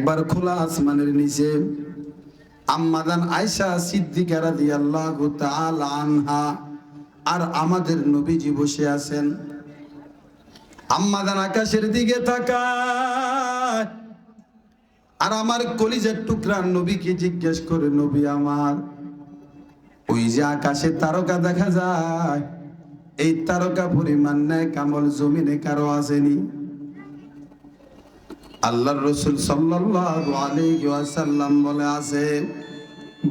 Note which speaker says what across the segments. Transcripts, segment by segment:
Speaker 1: একবার খোলা আসমানের নিচে। আম্মাদান আয়সা সিদ্দিকা রাদিয়াল্লাহু তাআলা আনহা আর আমাদের নবীজি বসে আছেন। আম্মাদান আকাশের দিকে তাকায় আর আমার কলিজার টুকরা নবীকে জিজ্ঞেস করে, নবী আমার, ওই যে আকাশে তারকা দেখা যায়, এই তারকা পরিমাণ নেয় কামল জমিনে কারও আসেনি? আল্লাহর রসুল ওয়াসাল্লাম বলে আছে,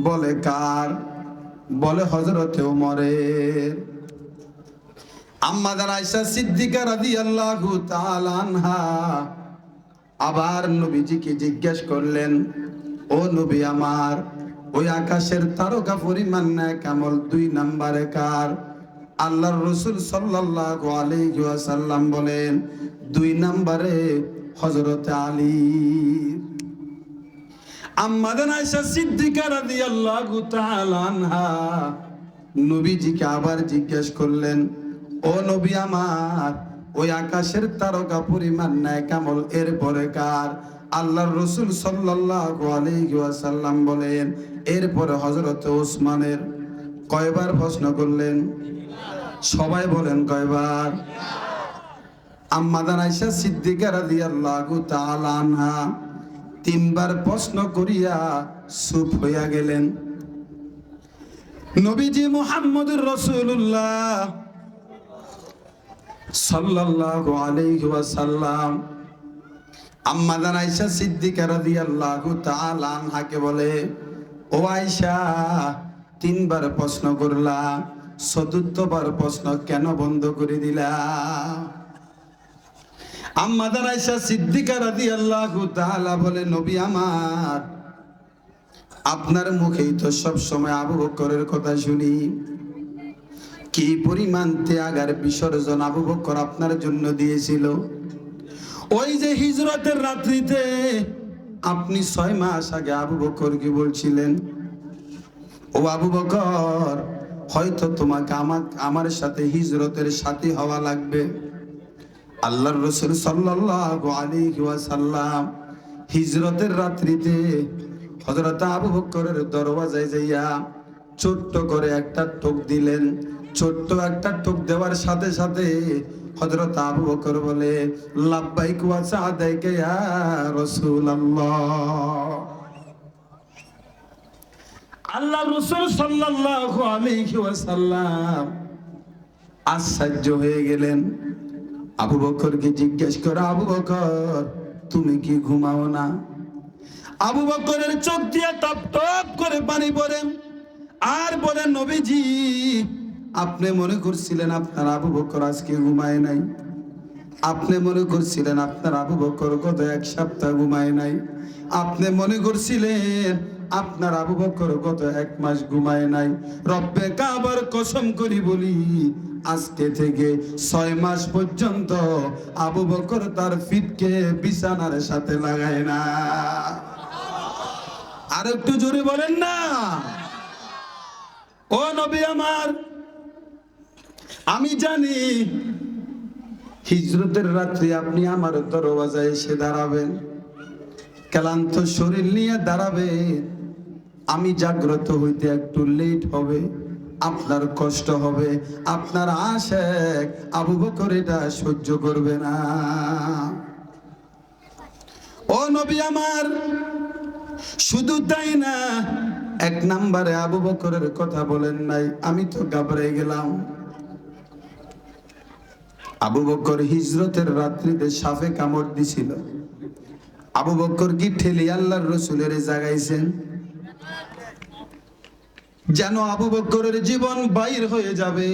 Speaker 1: বলে কার? বলে হযরতে ওমরের আম্মাদার আয়েশা সিদ্দিকা রাদিয়াল্লাহু তাআলা আনহা আবার নবীজিকে জিজ্ঞেস করলেন, ও নবী আমার, ওই আকাশের তারকা পরিমাণ নেয় কামল দুই নাম্বারে কার? আল্লাহর রসুল সাল্লাল্লাহু আলাইহি ওয়াসাল্লাম বলেন, দুই নাম্বারে হযরত আলী। আম্মাদান আয়েশা সিদ্দিকা রাদিয়াল্লাহু তাআলা আনহা। নবীজিকে আবার জিজ্ঞেস করলেন, ও নবী আমার, ওই আকাশের তারকা পরিমাণ নেয় কামল এর পরে কার? আল্লাহর রসুল সাল্লাল্লাহু আলাইহি ওয়াসাল্লাম বলেন, এরপরে হযরত ওসমানের। কয়বার প্রশ্ন করলেন? সবাই বলেন কয়বার? আম্মাদান আয়েশা সিদ্দিকা রাদিয়াল্লাহু তাআলা আনহা তিনবার প্রশ্ন করিয়া চুপ হইয়া গেলেন। নবীজি মুহাম্মদুর রাসূলুল্লাহ সাল্লাল্লাহু আলাইহি ওয়াসাল্লাম আম্মাদান আয়েশা সিদ্দিকা রাদিয়াল্লাহু তাআলা আনহাকে বলে, ও আয়েশা তিনবার প্রশ্ন করলা, চতুর্থবার প্রশ্ন কেন বন্ধ করে দিলা? আম্মাদান আয়েশা সিদ্দিকা রাদিয়াল্লাহু তাআলা বলে, নবী আমার, আপনার মুখেই তো সব সময় আবু বকরের কথা শুনি। কি পরিমাণ ত্যাগ আর বিসর্জন আবু বকর আপনার জন্য দিয়েছিল? ওই যে হিজরতের রাত্রিতে আপনি ছয় মাস আগে আবু বকর কি বলছিলেন, ও আবু বকর হয়তো তোমাকে আমার আমার সাথে হিজরতের সাথী হওয়া লাগবে। আল্লাহর রসুল সাল্লাল্লাহু আলাইহি ওয়াসাল্লাম হিজরতের রাত্রিতে হযরত আবু বকরের দরওয়াজায় যাইয়া ছোট্ট করে একটা টোক দিলেন। ছোট্ট একটা টোক দেওয়ার সাথে সাথে হযরত আবু বকর বলে, লাব্বাইক ওয়া সাদাইকা ইয়া রাসূলুল্লাহ। আল্লাহ রসুল সাল্লাল্লাহু আলাইহি ওয়াসাল্লাম আশ্চর্য হয়ে গেলেন। আবু বকরকে জিজ্ঞেস করে, আবু বকর তুমি কি ঘুমাও না? আবু বকরের চোখ দিয়ে টপ টপ করে পানি পড়ে। আর বলে নবীজি, আপনি মনে করছিলেন আপনার আবু বকর আজকে ঘুমায় নাই? আপনি মনে করছিলেন আপনার আবু বকর গত এক সপ্তাহ ঘুমায় নাই? আপনি মনে করছিলেন আপনার আবু বকর গত এক মাস ঘুমায় নাই। রব্বে কাবার কসম করি বলি, আজকে থেকে ছয় মাস পর্যন্ত আবু বকর তার ফিটকে বিছানার সাথে লাগায় না। আর একটু জোরে বলেন না। ও নবী আমার, আমি জানি হিজরতের রাত্রি আপনি আমার দরওয়াজায় এসে দাঁড়াবেন। ক্লান্ত শরীর নিয়ে দাঁড়াবেন। আমি জাগ্রত হইতে একটু লেট হবে, আপনার কষ্ট হবে, আপনার আশেক আবু বকর এটা সহ্য করবে না। ও নবী আমার, শুধু তাই না, এক নাম্বারে আবু বকরের কথা বলেন নাই, আমি তো ঘাবড়ে গেলাম। আবু বকর হিজরতের রাত্রিতে সাফে কামড় দিছিল। আবু বকর কি ঠেলি আল্লাহর রসুলের জাগাইছেন যেন আবু বকরের জীবন বাইর হয়ে যাবে।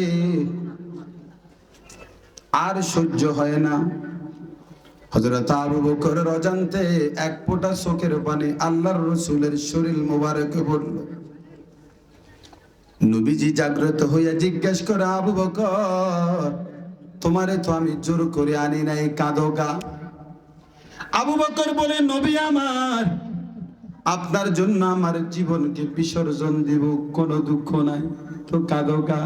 Speaker 1: আর সহ্য হয় না। হযরত আবু বকরের অজান্তে এক ফোঁটা চোখের পানি আল্লাহর রসুলের শরীর মোবারকে পড়ল নবীজি জাগ্রত হইয়া জিজ্ঞেস করে, আবু বকর তোমারে তো আমি জোর করে আনি নাই, কাঁদো গা? আবু বকর বলে, নবী আমার আপনার জন্য আমার জীবনকে বিসর্জন দিব, কোনো দুঃখ নাই। তো কাঁদো গা।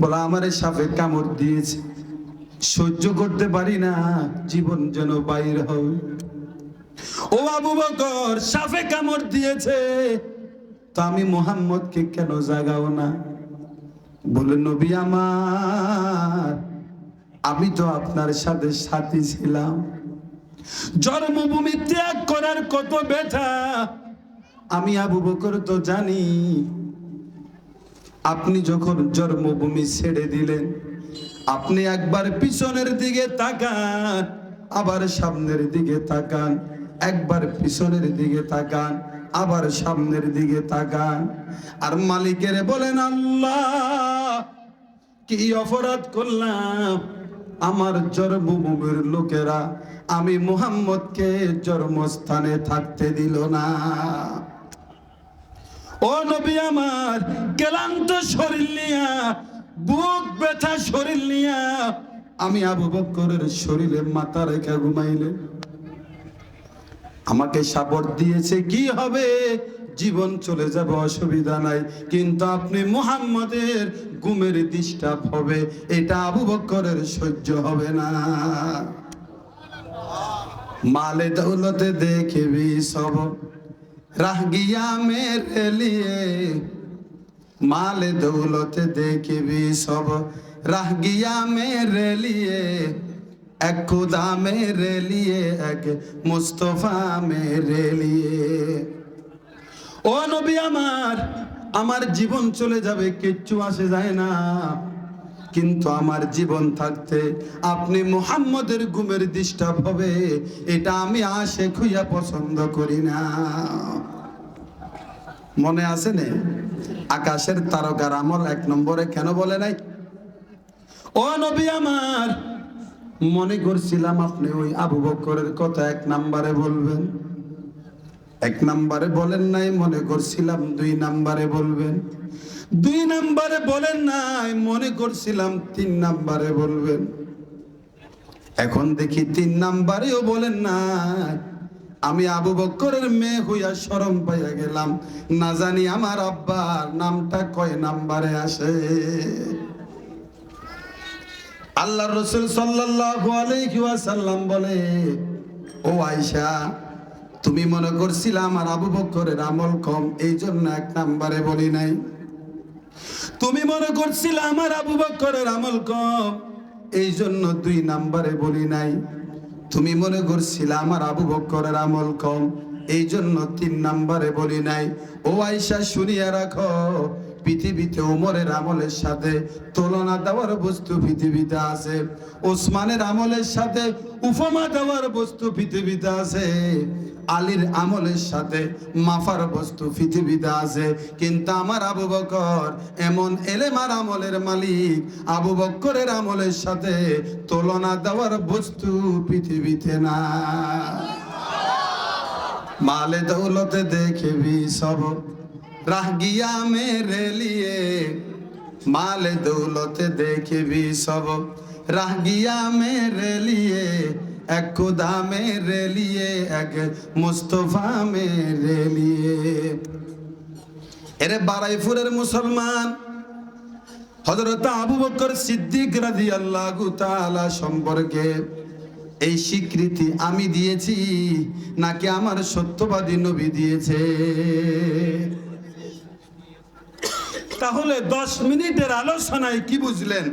Speaker 1: বলা, আমারে সাপে কামড় দিয়েছে। সহ্য করতে পারি না, জীবন যেন বাইর হয়। ও আবু বকর সাফে কামড় দিয়েছে। তো আমি মোহাম্মদকে কেন জাগাও না? বলে, নবী আমার, আমি তো আপনার সাথে সাথী ছিলাম। জন্মভূমি ত্যাগ করার কত ব্যথা? আমি আবু বকর তো জানি। আপনি যখন জন্মভূমি ছেড়ে দিলেন, আপনি একবার পিছনের দিকে তাকান, আবার সামনের দিকে তাকান, একবার পিছনের দিকে তাকান, আবার সামনের দিকে তাকান। আর মালিকের বলেন, আল্লাহ, কি অপরাধ করলাম? আমার জন্মভূমির লোকেরা আমি মুহাম্মদকে জন্মস্থানে থাকতে দিল না। ও নবী আমার, ক্লান্ত শরীর নিয়া, বুক ব্যথা শরীর নিয়া, আমি আবু বকরের শরীরে মাথা রেখে ঘুমাইলে। আমাকে সাপোর্ট দিয়েছে, কি হবে? জীবন চলে যাবে, অসুবিধা নাই। কিন্তু আপনি মুহাম্মাদের ঘুমের ডিস্টার্ব হবে, এটা আবু বকরের সহ্য হবে না। মালে দৌলতে দেখবি সব। রাহ গিয়া মেরে লিয়ে মালে দৌলতে দেখবি সব। রাহ গিয়া মেরে লিয়ে এক খুদা মেরে লিয়ে এক মুস্তফা মেরে লিয়ে ও নবী আমার আমার জীবন চলে যাবে, কিচ্ছু আসে যায় না। কিন্তু আমার জীবন থাকতে আপনি মুহাম্মদের ঘুমের ডিস্টার্ব হবে। এটা আমি আশে খুইয়া পছন্দ করি না। মনে আছে নে? আকাশের তারকার আমল এক নম্বরে কেন বলে নাই? ও নবী আমার, মনে করছিলাম আপনি ওই আবু বকরের কথা এক নম্বরে বলবেন। এক নম্বরে বলেন নাই, মনে করছিলাম দুই নম্বরে বলবেন। দুই নাম্বারে বলেন নাই, মনে করছিলাম তিন নাম্বারে বলবেন। এখন দেখি তিন নাম্বারেও বলেন নাই, আমি আবু বক্করের মেয়ে হইয়া শরম পাইয়া গেলাম। না জানি আমার আব্বার নামটা কয় নাম্বারে আসে। আল্লাহ রসুল ওয়াসাল্লাম বলে, ও আয়েশা, তুমি মনে করছিলে আমার আবু বক্করের আমল কম এই জন্য এক নাম্বারে বলি নাই? তুমি মনে করছিলে আমার আবু বক্করের আমল কম? এই জন্য দুই নাম্বারে বলি নাই। তুমি মনে করছিলে আমার আবু বক্করের আমল কম? এই জন্য তিন নাম্বারে বলি নাই। ও আয়সা শুনিয়া রাখো, পৃথিবীতে ওমরের আমলের সাথে তুলনা দেওয়ার বস্তু পৃথিবীতে আছে। ওসমানের আমলের সাথে উপমা দেওয়ার বস্তু পৃথিবীতে আছে। আলীর আমলের সাথে মাফার বস্তু পৃথিবীতে আছে। কিন্তু আমার আবু বকর এমন এলেমার আমলের মালিক, আবু বকরের আমলের সাথে তুলনা দেওয়ার বস্তু পৃথিবীতে না মালে দৌলতে দেখবি সব, রাহ গিয়া মেরে লিয়ে। মালে দৌলতে দেখবি সব, রাহ গিয়া মেরে লিয়ে। এক খুদা মেরে লিয়ে এক মুস্তফা মেরে লিয়ে এরে বারাইপুরের মুসলমান হজরত আবু বকর সিদ্দিক রাদিয়াল্লাহু তাআলা সম্পর্কে এই স্বীকৃতি আমি দিয়েছি, নাকি আমার সত্যবাদী নবী দিয়েছে? তাহলে দশ মিনিটের আলোচনায় কি বুঝলেন?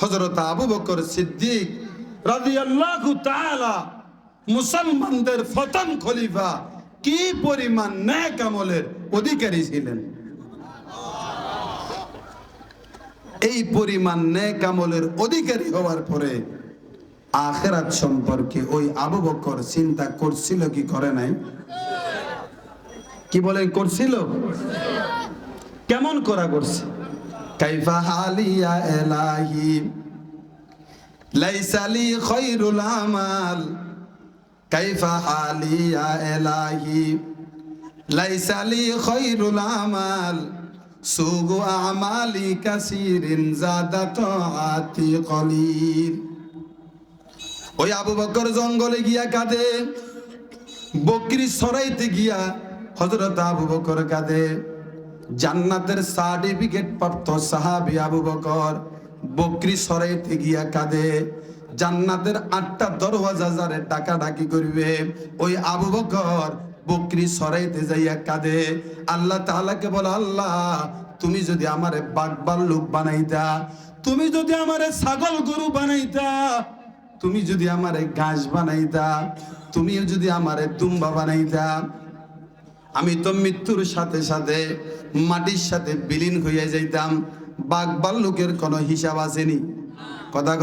Speaker 1: হজরত আবু বকর সিদ্দিক রাদিয়াল্লাহু তাআলা মুসলমানদের প্রথম খলিফা কি পরিমাণ ন্যাক আমলের অধিকারী ছিলেন? এই পরিমাণ ন্যাক আমলের অধিকারী হওয়ার পরে আখেরাত সম্পর্কে ওই আবু বকর চিন্তা করছিল কি করে নাই? কি বলেন, করছিল? কেমন করা করছে? কাইফা হালিয়া এলাহি লাইসালি খৈরুল আমাল, কাইফা হালিয়া এলাহি। লাইসালি খৈরুল আমাল, সুগু আমালি কাসিরিন জাদাত আতি কলিল। ওই আবু বকর জঙ্গলে গিয়া কাঁদে, বকরি সরাইতে গিয়া হজরত আবু বকর কাঁদে। জান্নাতের সার্টিফিকেট প্রাপ্ত সাহাবি আবু বকর বকরি সরাইতে গিয়া কাঁদে। জান্নাতের আটটা দরওয়াজা যারে ডাকা ডাকি করবে, ওই আবু বকর বকরি সরাইতে যাইয়া কাঁদে। আল্লাহ তাআলাকে বলে, আল্লাহ, তুমি যদি আমারে বাঘ লোক বানাইতা, তুমি যদি আমারে ছাগল গরু বানাইতা, তুমি যদি আমারে ঘাস বানাইতা, তুমি যদি আমারে তুম্বা বানাইতা, আমি তো মৃত্যুর সাথে সাথে মাটির সাথে বিলীন হইয়া যাইতাম। বাঘ ভাল্লুকের কোনো হিসাব আসেনি। কথা